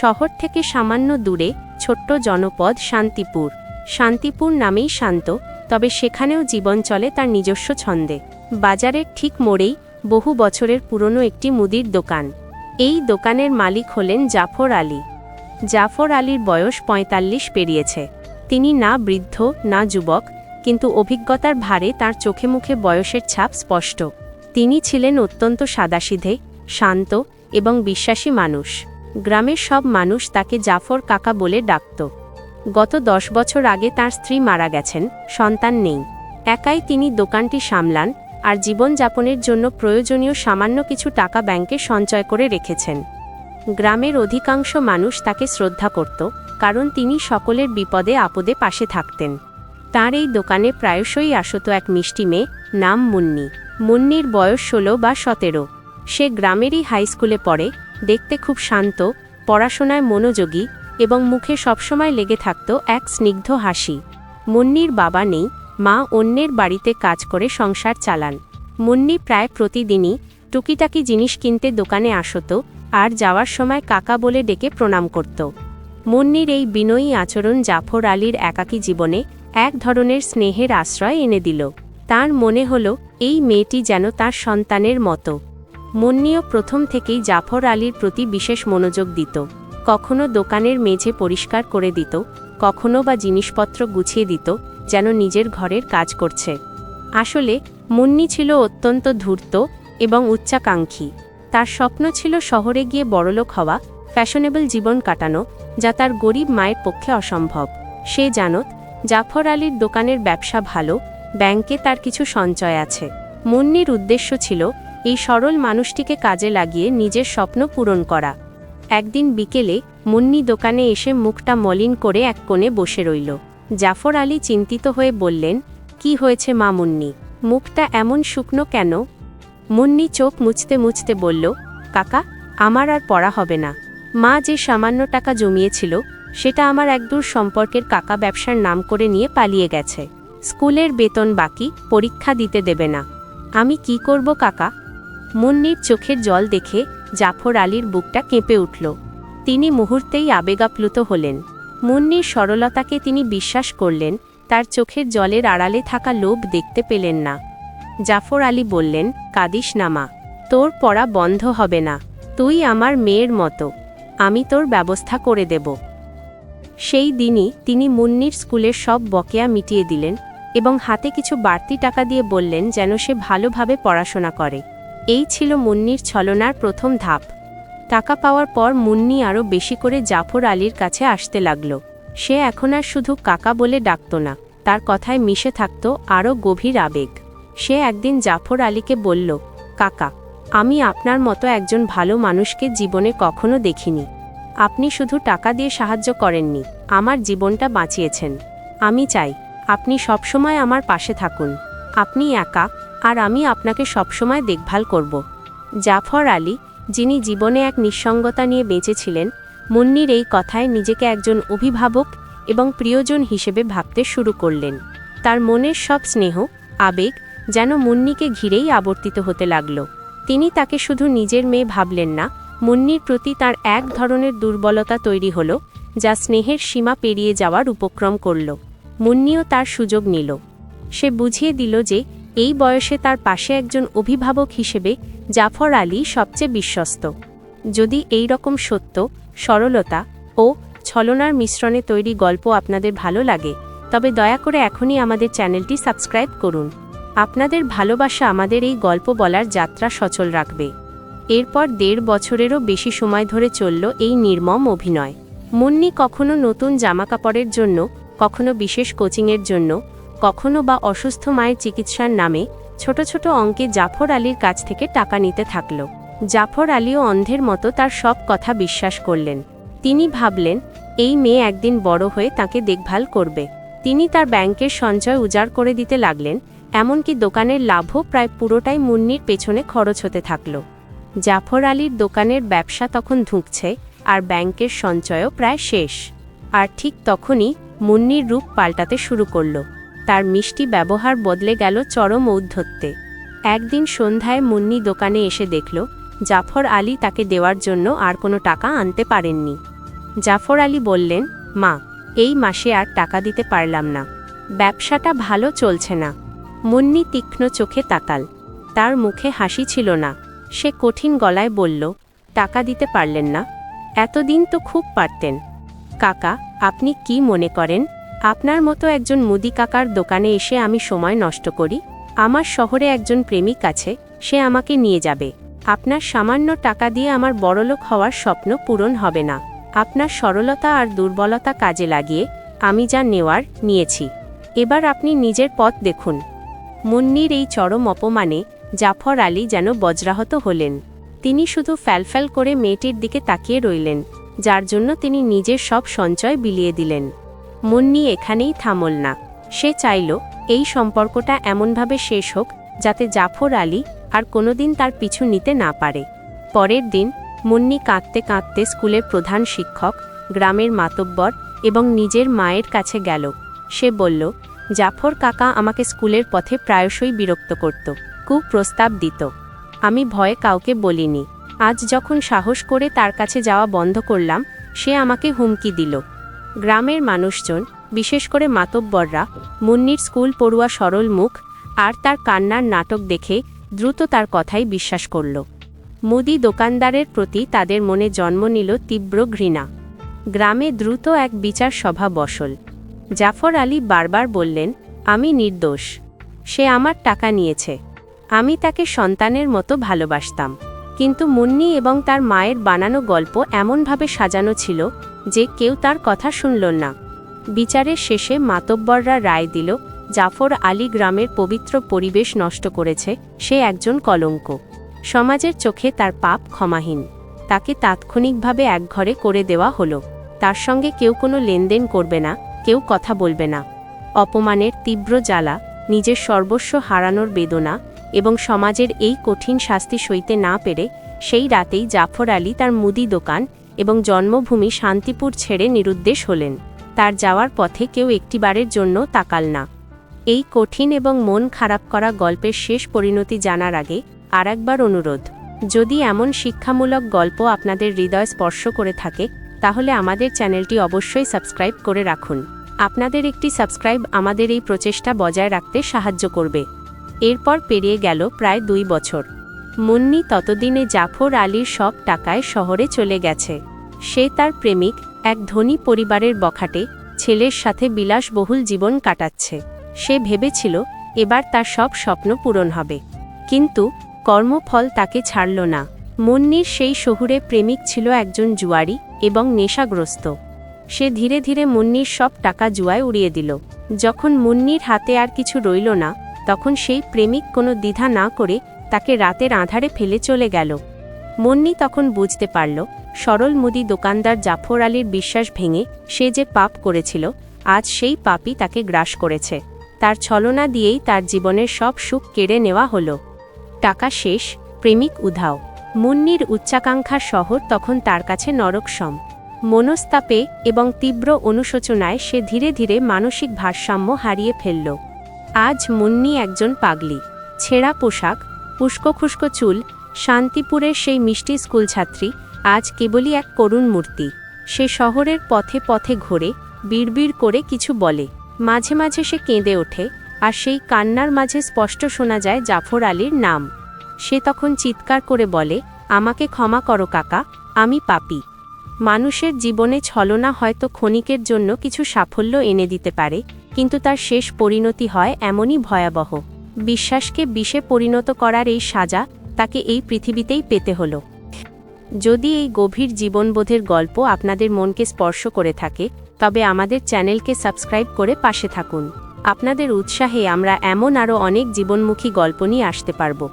শহর থেকে সামান্য দূরে ছোট্ট জনপদ শান্তিপুর। শান্তিপুর নামেই শান্ত, তবে সেখানেও জীবন চলে তার নিজস্ব ছন্দে। বাজারের ঠিক মোড়েই বহু বছরের পুরনো একটি মুদির দোকান। এই দোকানের মালিক হলেন জাফর আলী। জাফর আলীর বয়স পঁয়তাল্লিশ পেরিয়েছে। তিনি না বৃদ্ধ, না যুবক, কিন্তু অভিজ্ঞতার ভারে তার চোখে মুখে বয়সের ছাপ স্পষ্ট। তিনি ছিলেন অত্যন্ত সাদাসিধে, শান্ত এবং বিশ্বাসী মানুষ। গ্রামের সব মানুষ তাকে জাফর কাকা বলে ডাকত। গত দশ বছর আগে তার স্ত্রী মারা গেছেন, সন্তান নেই। একাই তিনি দোকানটি সামলান আর জীবনযাপনের জন্য প্রয়োজনীয় সামান্য কিছু টাকা ব্যাংকে সঞ্চয় করে রেখেছেন। গ্রামের অধিকাংশ মানুষ তাকে শ্রদ্ধা করত, কারণ তিনি সকলের বিপদে আপদে পাশে থাকতেন। তার এই দোকানে প্রায়শই আসত এক মিষ্টি মেয়ে, নাম মুন্নি। মুন্নির বয়স ষোলো বা সতেরো। সে গ্রামেরই হাই স্কুলে পড়ে দেখতে খুব শান্ত, পড়াশোনায় মনোযোগী এবং মুখে সবসময় লেগে থাকত এক স্নিগ্ধ হাসি। মুন্নির বাবা নেই, মা অন্যের বাড়িতে কাজ করে সংসার চালান। মুন্নি প্রায় প্রতিদিনই টুকিটাকি জিনিস কিনতে দোকানে আসত, আর যাওয়ার সময় কাকা বলে ডেকে প্রণাম করত। মুন্নির এই বিনয়ী আচরণ জাফর আলীর একাকী জীবনে এক ধরনের স্নেহের আশ্রয় এনে দিল। তার মনে হল, এই মেয়েটি যেন তার সন্তানের মতো। মুন্নিও প্রথম থেকেই জাফর আলীর প্রতি বিশেষ মনোযোগ দিত। কখনো দোকানের মেঝে পরিষ্কার করে দিত, কখনো বা জিনিসপত্র গুছিয়ে দিত, যেন নিজের ঘরের কাজ করছে। আসলে, মুন্নি ছিল অত্যন্ত ধূর্ত এবং উচ্চাকাঙ্ক্ষী। তার স্বপ্ন ছিল শহরে গিয়ে বড়লোক হওয়া, ফ্যাশনেবল জীবন কাটানো, যা তার গরিব মায়ের পক্ষে অসম্ভব। সে জানত, জাফর আলীর দোকানের ব্যবসা ভালো, ব্যাংকে তার কিছু সঞ্চয় আছে। মুন্নির উদ্দেশ্য ছিল এই সরল মানুষটিকে কাজে লাগিয়ে নিজের স্বপ্ন পূরণ করা। একদিন বিকেলে মুন্নি দোকানে এসে মুখটা মলিন করে এক কোণে বসে রইল। জাফর আলী চিন্তিত হয়ে বললেন, কি হয়েছে মা মুন্নি? মুখটা এমন শুকনো কেন? মুন্নি চোখ মুছতে মুছতে বলল, কাকা, আমার আর পড়া হবে না। মা যে সামান্য টাকা জমিয়েছিল, সেটা আমার একদূর সম্পর্কের কাকা ব্যবসার নাম করে নিয়ে পালিয়ে গেছে। স্কুলের বেতন বাকি, পরীক্ষা দিতে দেবে না। আমি কি করব কাকা? মুন্নির চোখের জল দেখে জাফর আলীর বুকটা কেঁপে উঠল। তিনি মুহূর্তেই আবেগাপ্লুত হলেন। মুন্নির সরলতাকে তিনি বিশ্বাস করলেন, তার চোখের জলের আড়ালে থাকা লোভ দেখতে পেলেন না। জাফর আলী বললেন, কাদিস নামা তোর পড়া বন্ধ হবে না, তুই আমার মেয়ের মতো, আমি তোর ব্যবস্থা করে দেব। সেই দিনই তিনি মুন্নির স্কুলের সব বকেয়া মিটিয়ে দিলেন এবং হাতে কিছু বাড়তি টাকা দিয়ে বললেন যেন সে ভালোভাবে পড়াশোনা করে। এই ছিল মুন্নির ছলনার প্রথম ধাপ। টাকা পাওয়ার পর মুন্নি আরও বেশি করে জাফর আলীর কাছে আসতে লাগল। সে এখন আর শুধু কাকা বলে ডাকত না, তার কথায় মিশে থাকত আরও গভীর আবেগ। সে একদিন জাফর আলীকে বলল, কাকা, আমি আপনার মতো একজন ভালো মানুষকে জীবনে কখনো দেখিনি। আপনি শুধু টাকা দিয়ে সাহায্য করেননি, আমার জীবনটা বাঁচিয়েছেন। আমি চাই, আপনি সবসময় আমার পাশে থাকুন। আপনি একা আর আমি আপনাকে সবসময় দেখভাল করব। জাফর আলী, যিনি জীবনে এক নিঃসঙ্গতা নিয়ে বেঁচেছিলেন, মুন্নির এই কথায় নিজেকে একজন অভিভাবক এবং প্রিয়জন হিসেবে ভাবতে শুরু করলেন। তার মনের সব স্নেহ, আবেগ যেন মুন্নিকে ঘিরেই আবর্তিত হতে লাগল। তিনি তাকে শুধু নিজের মেয়ে ভাবলেন না, মুন্নির প্রতি তার এক ধরনের দুর্বলতা তৈরি হল, যা স্নেহের সীমা পেরিয়ে যাওয়ার উপক্রম করল। মুন্নিও তার সুযোগ নিল। সে বুঝিয়ে দিল যে এই বয়সে তার পাশে একজন অভিভাবক হিসেবে জাফর আলী সবচেয়ে বিশ্বস্ত। যদি এই রকম সত্য, সরলতা ও ছলনার মিশ্রণে তৈরি গল্প আপনাদের ভালো লাগে, তবে দয়া করে এখনই আমাদের চ্যানেলটি সাবস্ক্রাইব করুন। আপনাদের ভালোবাসা আমাদের এই গল্প বলার যাত্রা সচল রাখবে। এরপর দেড় বছরেরও বেশি সময় ধরে চলল এই নির্মম অভিনয়। মুন্নি কখনো নতুন জামাকাপড়ের জন্য, কখনো বিশেষ কোচিংয়ের জন্য কখনো বা অসুস্থ মায়ের চিকিৎসার নামে ছোট ছোট অঙ্কে জাফর আলীর কাছ থেকে টাকা নিতে থাকল। জাফর আলীও অন্ধের মতো তার সব কথা বিশ্বাস করলেন। তিনি ভাবলেন, এই মেয়ে একদিন বড় হয়ে তাকে দেখভাল করবে। তিনি তার ব্যাংকের সঞ্চয় উজাড় করে দিতে লাগলেন, এমনকি দোকানের লাভও প্রায় পুরোটাই মুন্নির পেছনে খরচ হতে থাকল। জাফর আলীর দোকানের ব্যবসা তখন ধুঁকছে, আর ব্যাংকের সঞ্চয়ও প্রায় শেষ। আর ঠিক তখনই মুন্নির রূপ পাল্টাতে শুরু করল। তার মিষ্টি ব্যবহার বদলে গেল চরম ঔদ্ধত্যে। একদিন সন্ধ্যায় মুন্নি দোকানে এসে দেখল, জাফর আলী তাকে দেওয়ার জন্য আর কোনো টাকা আনতে পারেননি। জাফর আলী বললেন, মা, এই মাসে আর টাকা দিতে পারলাম না। ব্যবসাটা ভালো চলছে না। মুন্নি তীক্ষ্ণ চোখে তাকাল। তার মুখে হাসি ছিল না। সে কঠিন গলায় বলল, টাকা দিতে পারলেন না? এতদিন তো খুব পারতেন। কাকা, আপনি কি মনে করেন? আপনার মতো একজন মুদি কাকার দোকানে এসে আমি সময় নষ্ট করি, আমার শহরে একজন প্রেমিক আছে, সে আমাকে নিয়ে যাবে। আপনার সামান্য টাকা দিয়ে আমার বড়লোক হওয়ার স্বপ্ন পূরণ হবে না। আপনার সরলতা আর দুর্বলতা কাজে লাগিয়ে আমি যা নেওয়ার নিয়েছি। এবার আপনি নিজের পথ দেখুন। মুন্নির এই চরম অপমানে জাফর আলী যেন বজ্রাহত হলেন। তিনি শুধু ফ্যালফ্যাল করে মেয়েটির দিকে তাকিয়ে রইলেন, যার জন্য তিনি নিজের সব সঞ্চয় বিলিয়ে দিলেন। মুন্নি এখানেই থামল না। সে চাইল, এই সম্পর্কটা এমনভাবে শেষ হোক, যাতে জাফর আলী আর কোনোদিন তার পিছু নিতে না পারে। পরের দিন, মুন্নি কাঁদতে কাঁদতে স্কুলের প্রধান শিক্ষক, গ্রামের মাতব্বর এবং নিজের মায়ের কাছে গেল। সে বলল, জাফর কাকা আমাকে স্কুলের পথে প্রায়শই বিরক্ত করত, কুপ্রস্তাব দিত। আমি ভয়ে কাউকে বলিনি। আজ যখন সাহস করে তার কাছে যাওয়া বন্ধ করলাম, সে আমাকে হুমকি দিল। গ্রামের মানুষজন, বিশেষ করে মাতব্বররা, মুন্নির স্কুল পড়ুয়া সরল মুখ আর তার কান্নার নাটক দেখে দ্রুত তার কথাই বিশ্বাস করল। মুদি দোকানদারের প্রতি তাদের মনে জন্ম নিল তীব্র ঘৃণা। গ্রামে দ্রুত এক বিচার সভা বসল। জাফর আলী বারবার বললেন, আমি নির্দোষ। সে আমার টাকা নিয়েছে। আমি তাকে সন্তানের মতো ভালোবাসতাম। কিন্তু মুন্নি এবং তার মায়ের বানানো গল্প এমনভাবে সাজানো ছিল যে কেউ তার কথা শুনল না। বিচারের শেষে মাতব্বররা রায় দিল, জাফর আলী গ্রামের পবিত্র পরিবেশ নষ্ট করেছে, সে একজন কলঙ্ক। সমাজের চোখে তার পাপ ক্ষমাহীন। তাকে তাৎক্ষণিকভাবে একঘরে করে দেওয়া হলো। তার সঙ্গে কেউ কোনো লেনদেন করবে না, কেউ কথা বলবে না। অপমানের তীব্র জ্বালা, নিজের সর্বস্ব হারানোর বেদনা এবং সমাজের এই কঠিন শাস্তি সইতে না পেরে সেই রাতেই জাফর আলী তার মুদি দোকান এবং জন্মভূমি শান্তিপুর ছেড়ে নিরুদ্দেশ হলেন। তার যাওয়ার পথে কেউ একটিবারের জন্য তাকাল না। এই কঠিন এবং মন খারাপ করা গল্পের শেষ পরিণতি জানার আগে আর একবার অনুরোধ, যদি এমন শিক্ষামূলক গল্প আপনাদের হৃদয় স্পর্শ করে থাকে, তাহলে আমাদের চ্যানেলটি অবশ্যই সাবস্ক্রাইব করে রাখুন। আপনাদের একটি সাবস্ক্রাইব আমাদের এই প্রচেষ্টা বজায় রাখতে সাহায্য করবে। এরপর পেরিয়ে গেল প্রায় দুই বছর। মুন্নি ততদিনে জাফর আলীর সব টাকায় শহরে চলে গেছে। সে তার প্রেমিক, এক ধনী পরিবারের বখাটে, ছেলের সাথে বিলাসবহুল জীবন কাটাচ্ছে। সে ভেবেছিল, এবার তার সব স্বপ্ন পূরণ হবে। কিন্তু, কর্মফল তাকে ছাড়ল না। মুন্নির সেই শহুরে প্রেমিক ছিল একজন জুয়ারি এবং নেশাগ্রস্ত। সে ধীরে ধীরে মুন্নির সব টাকা জুয়ায় উড়িয়ে দিল। যখন মুন্নির হাতে আর কিছু রইল না, তখন সেই প্রেমিক কোনো দ্বিধা না করে তাকে রাতের আধারে ফেলে চলে গেল। মুন্নি তখন বুঝতে পারল, সরল মুদি দোকানদার জাফর আলীর বিশ্বাস ভেঙে সে যে পাপ করেছিল, আজ সেই পাপই তাকে গ্রাস করেছে। তার ছলনা দিয়েই তার জীবনের সব সুখ কেড়ে নেওয়া হলো। টাকা শেষ, প্রেমিক উধাও। মুন্নির উচ্চাকাঙ্ক্ষার শহর তখন তার কাছে নরকসম। মনস্তাপে এবং তীব্র অনুশোচনায় সে ধীরে ধীরে মানসিক ভারসাম্য হারিয়ে ফেলল। আজ মুন্নি একজন পাগলি, ছেঁড়া পোশাক উস্কোখুস্কো চুল, শান্তিপুরের সেই মিষ্টি স্কুলছাত্রী, আজ কেবলই এক করুণ মূর্তি। সে শহরের পথে পথে ঘোরে, বিড়বিড় করে কিছু বলে। মাঝে মাঝে সে কেঁদে ওঠে, আর সেই কান্নার মাঝে স্পষ্ট শোনা যায় জাফর আলীর নাম। সে তখন চিৎকার করে বলে, আমাকে ক্ষমা করো কাকা, আমি পাপি। মানুষের জীবনে ছলনা হয়তো ক্ষণিকের জন্য কিছু সাফল্য এনে দিতে পারে, কিন্তু তার শেষ পরিণতি হয় এমনই ভয়াবহ। বিশ্বাসকে বিষে পরিণত করার এই সাজা তাকে এই পৃথিবীতেই পেতে হলো। যদি এই গভীর জীবনবোধের গল্প আপনাদের মনকে স্পর্শ করে থাকে, তবে আমাদের চ্যানেলকে সাবস্ক্রাইব করে পাশে থাকুন। আপনাদের উৎসাহে আমরা এমন আরও অনেক জীবনমুখী গল্প নিয়ে আসতে পারব।